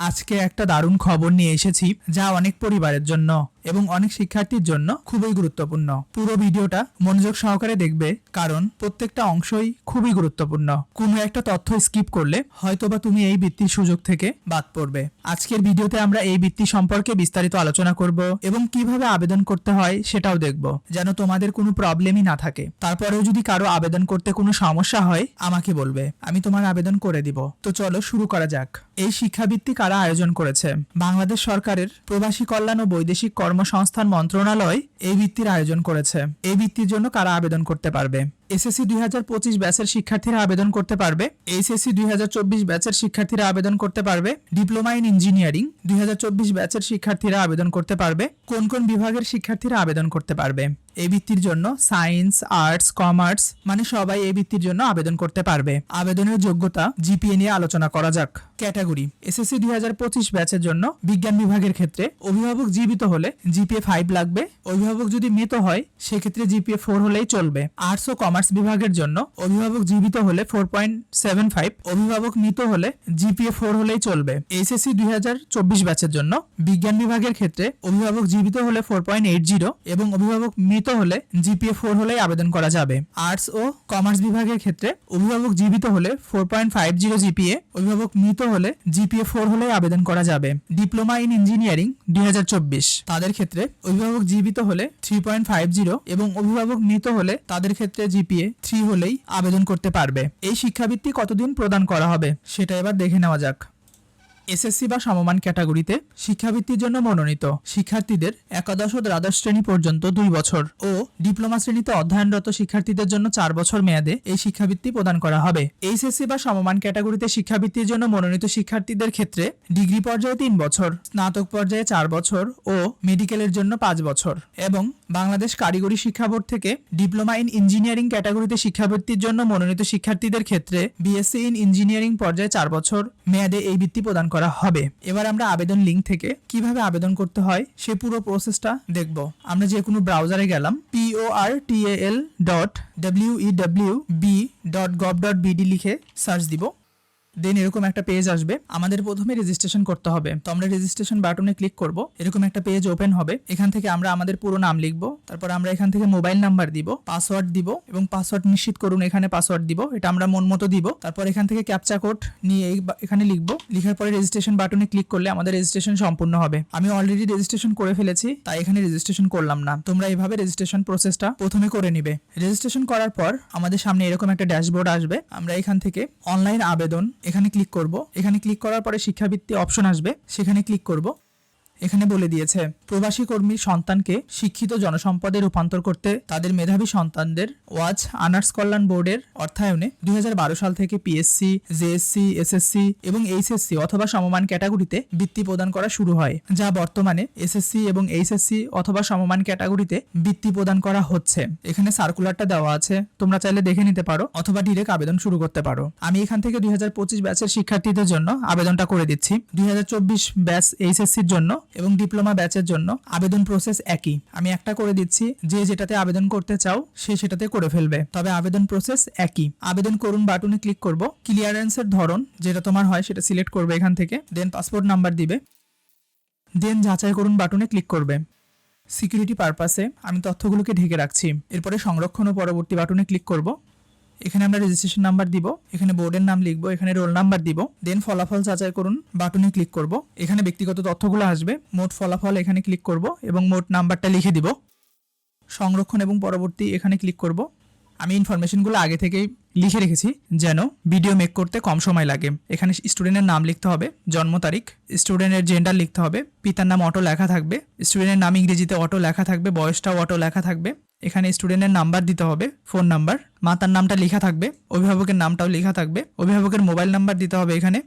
আজকে একটা দারুণ খবর নিয়ে এসেছি যা অনেক পরিবারের জন্য। এবং অনেক শিক্ষার্থীর জন্য খুবই গুরুত্বপূর্ণ। পুরো ভিডিওটা মনোযোগ সহকারে দেখবে, কারণ প্রত্যেকটা অংশই খুবই গুরুত্বপূর্ণ। কোনো একটা তথ্য স্কিপ করলে হয়তোবা তুমি এই বৃত্তির সুযোগ থেকে বাদ পড়বে। আজকের ভিডিওতে আমরা এই বৃত্তি সম্পর্কে বিস্তারিত আলোচনা করব এবং কীভাবে আবেদন করতে হয় সেটাও দেখব, যেন তোমাদের কোনো প্রবলেমই না থাকে। তারপরেও যদি কারও আবেদন করতে কোনো সমস্যা হয়, আমাকে বলবে, আমি তোমার আবেদন করে দিব। তো চলো শুরু করা যাক। এই শিক্ষাবৃত্তি কারা আয়োজন করেছে? বাংলাদেশ সরকারের প্রবাসী কল্যাণ ও বৈদেশিক কর্মসংস্থান মন্ত্রণালয় এই বৃত্তির আয়োজন করেছে। এই বৃত্তির জন্য কারা আবেদন করতে পারবে? এসএসসি দুই হাজার পঁচিশ ব্যাচের শিক্ষার্থীরা আবেদন করতে পারবে। এইচএসসি দুই হাজার চব্বিশ ব্যাচের শিক্ষার্থীরা আবেদন করতে পারবে। ডিপ্লোমা ইন ইঞ্জিনিয়ারিং দুই হাজার চব্বিশ ব্যাচের শিক্ষার্থীরা আবেদন করতে পারবে। কোন কোন বিভাগের শিক্ষার্থীরা আবেদন করতে পারবে? এই বৃত্তির জন্য সায়েন্স আর্টস কমার্স মানে সবাই এই বৃত্তির জন্য আবেদন করতে পারবে। আবেদনের যোগ্যতা জিপিএ নিয়ে আলোচনা করা যাক। ক্যাটাগরি এসএসসি দুই হাজার পঁচিশ ব্যাচের জন্য বিজ্ঞান বিভাগের ক্ষেত্রে অভিভাবক জীবিত হলে জিপিএ ফাইভ লাগবে। অভিভাবক যদি মৃত হয়, সেক্ষেত্রে জিপিএ ফোর হলেই চলবে। আর্টস ও কমার্স বিভাগের জন্য অভিভাবক জীবিত হলে ফোর পয়েন্ট সেভেন ফাইভ অভিভাবক মৃত হলে জিপিএ ফোর হলেই চলবে। এইচএসসি দুই হাজার চব্বিশ ব্যাচের জন্য বিজ্ঞান বিভাগের ক্ষেত্রে অভিভাবক জীবিত হলে ফোর পয়েন্ট এইট জিরো এবং অভিভাবক মৃত হলে জিপিএ ফোর হলেই আবেদন করা যাবে। আর্টস ও কমার্স বিভাগের ক্ষেত্রে অভিভাবক জীবিত হলে four point five zero GPA অভিভাবক মৃত হলে জিপিএ ফোর হলেই আবেদন করা যাবে। ডিপ্লোমা ইন ইঞ্জিনিয়ারিং দুই হাজার চব্বিশ, তাদের ক্ষেত্রে অভিভাবক জীবিত হলে থ্রি পয়েন্ট ফাইভ জিরো এবং অভিভাবক মৃত হলে তাদের ক্ষেত্রে জিপিএ থ্রি হলেই আবেদন করতে পারবে। এই শিক্ষাবৃত্তি কতদিন প্রদান করা হবে, সেটা এবার দেখে নেওয়া যাক। এসএসসি বা সমমান ক্যাটাগরিতে শিক্ষাবৃত্তির জন্য মনোনীত শিক্ষার্থীদের একাদশ ও দ্বাদশ শ্রেণি পর্যন্ত দুই বছর ও ডিপ্লোমা শ্রেণীতে অধ্যয়নরত শিক্ষার্থীদের জন্য চার বছর মেয়াদে এই শিক্ষাবৃত্তি প্রদান করা হবে। এইচএসসি বা সমমান ক্যাটাগরিতে শিক্ষাবৃত্তির জন্য মনোনীত শিক্ষার্থীদের ক্ষেত্রে ডিগ্রি পর্যায়ে তিন বছর, স্নাতক পর্যায়ে চার বছর ও মেডিকেলের জন্য পাঁচ বছর এবং বাংলাদেশ কারিগরি শিক্ষা বোর্ড থেকে ডিপ্লোমা ইন ইঞ্জিনিয়ারিং ক্যাটাগরিতে শিক্ষাবৃত্তির জন্য মনোনীত শিক্ষার্থীদের ক্ষেত্রে বিএসসি ইন ইঞ্জিনিয়ারিং পর্যায়ে চার বছর মেয়াদে এই বৃত্তি প্রদান করা হবে। এবার আমরা আবেদন লিঙ্ক থেকে কীভাবে আবেদন করতে হয় সে পুরো প্রসেসটা দেখব। আমরা যে কোনো ব্রাউজারে গেলাম P O R L dot W E W B dot gov dot BD লিখে সার্চ দিব। দেন এরকম একটা পেজ আসবে। আমাদের প্রথমে রেজিস্ট্রেশন করতে হবে। তো আমরা রেজিস্ট্রেশন বাটনে ক্লিক করব। এরকম একটা পেজ ওপেন হবে। এখান থেকে আমরা আমাদের পুরো নাম লিখব। তারপর আমরা এখান থেকে মোবাইল নাম্বার দিব পাসওয়ার্ড দিব এবং পাসওয়ার্ড নিশ্চিত করুন এখানে পাসওয়ার্ড দিব। এটা আমরা মন মতো দিব। তারপর এখান থেকে ক্যাপচা কোড নিয়ে এখানে লিখব। লিখার পরে রেজিস্ট্রেশন বাটনে ক্লিক করলে আমাদের রেজিস্ট্রেশন সম্পূর্ণ হবে। আমি অলরেডি রেজিস্ট্রেশন করে ফেলেছি, তাই এখানে রেজিস্ট্রেশন করলাম না। তোমরা এইভাবে রেজিস্ট্রেশন প্রসেসটা প্রথমে করে নিবে। রেজিস্ট্রেশন করার পর আমাদের সামনে এরকম একটা ড্যাশবোর্ড আসবে। আমরা এখান থেকে অনলাইন আবেদন এখানে ক্লিক করব। এখানে ক্লিক করার পরে শিক্ষাবৃত্তি অপশন আসবে। সেখানে ক্লিক করব। এখানে বলে দিয়েছে, প্রবাসী কর্মীর সন্তানকে শিক্ষিত জনসম্পদে রূপান্তর করতে তাদের মেধাবী সন্তানদের ওয়াচ আনার্স কল্যাণ বোর্ডের অর্থায়নে দুই হাজার বারো সাল থেকে পিএসসি জেএসসি এসএসসি এবং এইচএসসি অথবা সমমান ক্যাটাগরিতে বৃত্তি প্রদান করা শুরু হয়, যা বর্তমানে এসএসসি এবং এইচএসসি অথবা সমমান ক্যাটাগরিতে বৃত্তি প্রদান করা হচ্ছে। এখানে সার্কুলারটা দেওয়া আছে, তোমরা চাইলে দেখে নিতে পারো অথবা ডিরেক্ট আবেদন শুরু করতে পারো। আমি এখান থেকে দুই হাজার পঁচিশ ব্যাচের শিক্ষার্থীদের জন্য আবেদনটা করে দিচ্ছি। দুই হাজার চব্বিশ ব্যাচ এইচএসসির জন্য এবং ডিপ্লোমা ব্যাচের জন্য আবেদন প্রসেস একই। আমি একটা করে দিচ্ছি, যে যেটাতে আবেদন করতে চাও, সে সেটাতে করে ফেলবে। তবে আবেদন প্রসেস একই। আবেদন করুন বাটনে ক্লিক করব। ক্লিয়ারেন্সের ধরন, যেটা তোমার হয়, সেটা সিলেক্ট করবে এখান থেকে। দেন পাসপোর্ট নাম্বার দিবে। দেন যাচাই করুন বাটনে ক্লিক করবে। সিকিউরিটি পারপাসে আমি তথ্যগুলোকে ঢেকে রাখছি। এরপরে সংরক্ষণ ও পরবর্তী বাটনে ক্লিক করব। এখানে আমরা রেজিস্ট্রেশন নাম্বার দিব, এখানে বোর্ডের নাম লিখব, এখানে রোল নাম্বার দিব দেন ফলাফল যাচাই করুন বাটনে ক্লিক করব। এখানে ব্যক্তিগত তথ্যগুলো আসবে, মোট ফলাফল এখানে ক্লিক করব এবং মোট নাম্বারটা লিখে দিব। সংরক্ষণ এবং পরবর্তী এখানে ক্লিক করব। আমি ইনফরমেশনগুলো আগে থেকেই লিখে রেখেছি, যেন ভিডিও মেক করতে কম সময় লাগে। এখানে স্টুডেন্টের নাম লিখতে হবে, জন্ম তারিখ স্টুডেন্টের জেন্ডার লিখতে হবে, পিতার নাম অটো লেখা থাকবে স্টুডেন্টের নাম ইংরেজিতে অটো লেখা থাকবে, বয়সটাও অটো লেখা থাকবে। এখানে স্টুডেন্টের নাম্বার দিতে হবে ফোন নাম্বার মাতার নামটা লেখা থাকবে, অভিভাবকের নামটাও লেখা থাকবে, অভিভাবকের মোবাইল নাম্বার দিতে হবে এখানে,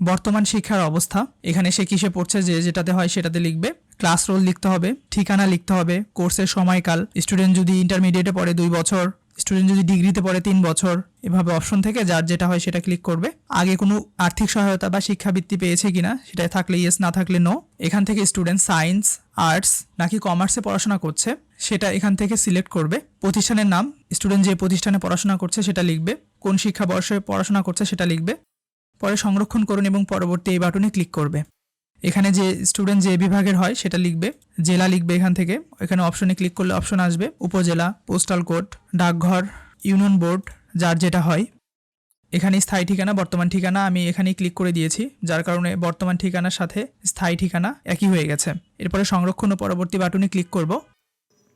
বর্তমান শিক্ষার অবস্থা, এখানে সে কিসে পড়ছে, যে যেটাতে হয় সেটাতে লিখবে ক্লাস রোল লিখতে হবে, ঠিকানা লিখতে হবে কোর্সের সময়কাল স্টুডেন্ট যদি ইন্টারমিডিয়েটে পড়ে দুই বছর স্টুডেন্ট যদি ডিগ্রিতে পড়ে তিন বছর, এভাবে অপশন থেকে যার যেটা হয় সেটা ক্লিক করবে, আগে কোনো আর্থিক সহায়তা বা শিক্ষাবৃত্তি পেয়েছে কিনা সেটা থাকলে ইয়েস না থাকলে নো এখান থেকে স্টুডেন্ট সায়েন্স আর্টস নাকি কমার্সে পড়াশোনা করছে সেটা এখান থেকে সিলেক্ট করবে। প্রতিষ্ঠানের নাম স্টুডেন্ট যে প্রতিষ্ঠানে পড়াশোনা করছে সেটা লিখবে। কোন শিক্ষাবর্ষে পড়াশোনা করছে সেটা লিখবে। পরে সংরক্ষণ করুন এবং পরবর্তী এই বাটনে ক্লিক করবে। এখানে যে স্টুডেন্ট যে বিভাগের হয় সেটা লিখবে। জেলা লিখবে এখান থেকে। এখানে অপশনে ক্লিক করলে অপশন আসবে। উপজেলা পোস্টাল কোড ডাকঘর ইউনিয়ন বোর্ড যার যেটা হয়। এখানে স্থায়ী ঠিকানা, বর্তমান ঠিকানা আমি এখানেই ক্লিক করে দিয়েছি। যার কারণে বর্তমান ঠিকানার সাথে স্থায়ী ঠিকানা একই হয়ে গেছে। এরপরে সংরক্ষণ ও পরবর্তী বাটনে ক্লিক করব।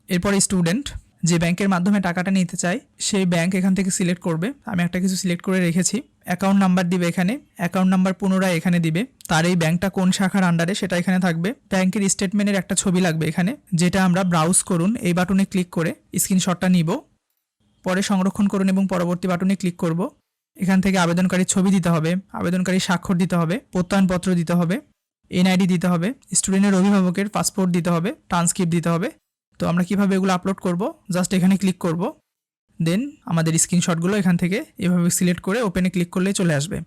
এরপরে স্টুডেন্ট যে ব্যাংকের মাধ্যমে টাকাটা নিতে চায়, সেই ব্যাংক এখান থেকে সিলেক্ট করবে। আমি একটা কিছু সিলেক্ট করে রেখেছি। অ্যাকাউন্ট নাম্বার দিবে এখানে। অ্যাকাউন্ট নাম্বার পুনরায় এখানে দিবে। তার এই ব্যাংকটা কোন শাখার আন্ডারে সেটা এখানে থাকবে। ব্যাংকের স্টেটমেন্টের একটা ছবি লাগবে এখানে, যেটা আমরা ব্রাউজ করুন। এই বাটনে ক্লিক করে স্ক্রিনশটটা নিব। পরে সংরক্ষণ করুন এবং পরবর্তী বাটনে ক্লিক করব। এখান থেকে আবেদনকারীর ছবি দিতে হবে। আবেদনকারীর স্বাক্ষর দিতে হবে। প্রত্যয়নপত্র দিতে হবে। এনআইডি দিতে হবে। স্টুডেন্টের অভিভাবকের পাসপোর্ট দিতে হবে। ট্রান্সক্রিপ্ট দিতে হবে। তো আমরা কীভাবে এগুলো আপলোড করব? জাস্ট এখানে ক্লিক করব। দেন আমাদের স্ক্রিনশটগুলো এখান থেকে এভাবে সিলেক্ট করে ওপেনে ক্লিক করলে চলে আসবে।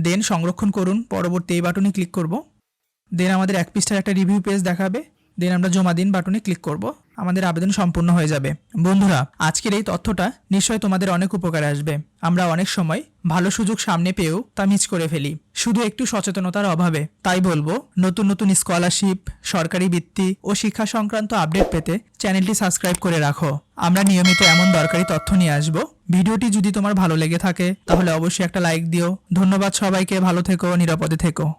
দেন সংরক্ষণ করুন, পরবর্তী এই বাটনে ক্লিক করব। দেন আমাদের এক পৃষ্ঠার একটা রিভিউ পেজ দেখাবে। দেন আমরা জমা দিন বাটনে ক্লিক করব। আমাদের আবেদন সম্পূর্ণ হয়ে যাবে। বন্ধুরা, আজকের এই তথ্যটা নিশ্চয়ই তোমাদের অনেক উপকারে আসবে। আমরা অনেক সময় ভালো সুযোগ সামনে পেয়েও তা মিস করে ফেলি। শুধু একটু সচেতনতার অভাবে। তাই বলব, নতুন নতুন স্কলারশিপ সরকারি বৃত্তি ও শিক্ষা সংক্রান্ত আপডেট পেতে চ্যানেলটি সাবস্ক্রাইব করে রাখো। আমরা নিয়মিত এমন দরকারি তথ্য নিয়ে আসব। ভিডিওটি যদি তোমার ভালো লেগে থাকে, তাহলে অবশ্যই একটা লাইক দিও। ধন্যবাদ সবাইকে, ভালো থেকো, নিরাপদে থেকো।